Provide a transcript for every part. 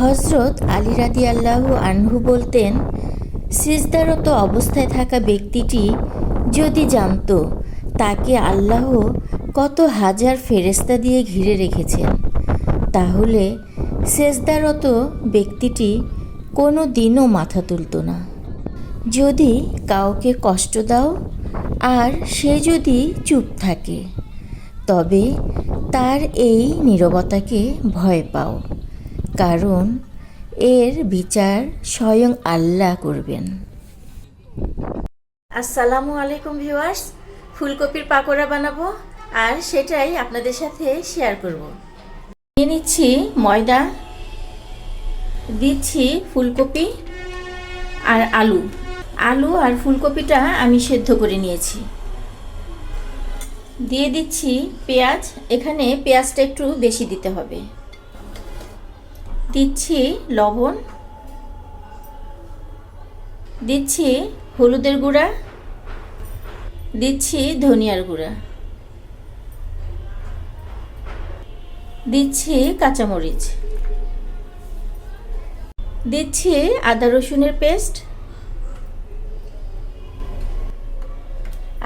হজরত আলী রাদি আল্লাহু আনহু বলতেন, সিজদারত অবস্থায় থাকা ব্যক্তিটি যদি জানতো, তাকে আল্লাহ কত হাজার ফেরেস্তা দিয়ে ঘিরে রেখেছেন। তাহলে সেজদারত ব্যক্তিটি কোনো দিনও মাথা তুলত না। যদি কাউকে কষ্ট দাও, আর সে যদি চুপ থাকে, তবে তার এই নীরবতাকে ভয় পাও। কারণ এর বিচার স্বয়ং আল্লাহ করবেন। আসসালামু আলাইকুম ভিউয়ার্স, ফুলকপির পাকোড়া বানাবো আর সেটাই আপনাদের সাথে শেয়ার করব। নিয়ে নিচ্ছি ময়দা, দিচ্ছি ফুলকপি আর আলু। আলু আর ফুলকপিটা আমি সেদ্ধ করে নিয়েছি। দিয়ে দিচ্ছি পেঁয়াজ, এখানে পেঁয়াজটা একটু বেশি দিতে হবে। দিচ্ছি লবণ, দিচ্ছি হলুদের গুঁড়া, দিচ্ছি ধনিয়ার গুঁড়া, দিচ্ছি কাঁচামরিচ, দিচ্ছি আদা রসুনের পেস্ট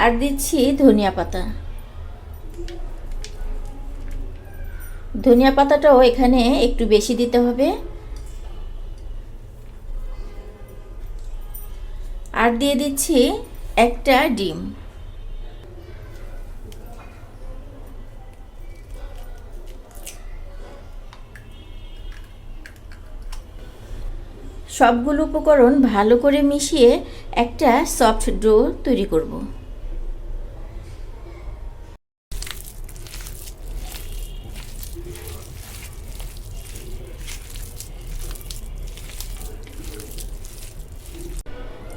আর দিচ্ছি ধনিয়া পাতা। ধনিয়া পাতাটাও এখানে একটু বেশি দিতে হবে। আর দিয়ে দিচ্ছি একটা ডিম। সবগুলো উপকরণ ভালো করে মিশিয়ে একটা সফট ডো তৈরি করব।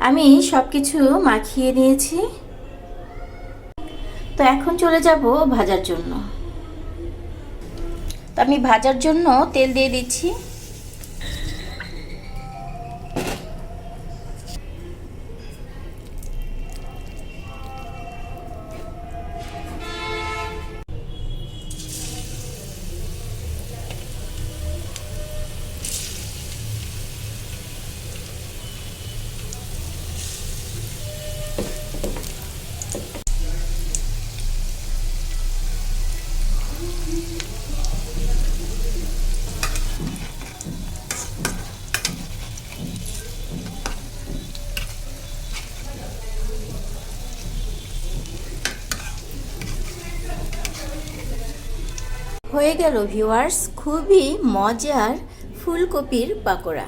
আমি সব কিছু মাখিয়ে নিয়েছি। তো এখন চলে যাব ভাজার জন্য। তো আমি ভাজার জন্য তেল দিয়ে দিচ্ছি। হয়ে গেল ভিউয়ার্স খুবই মজার ফুলকপির পাকোড়া।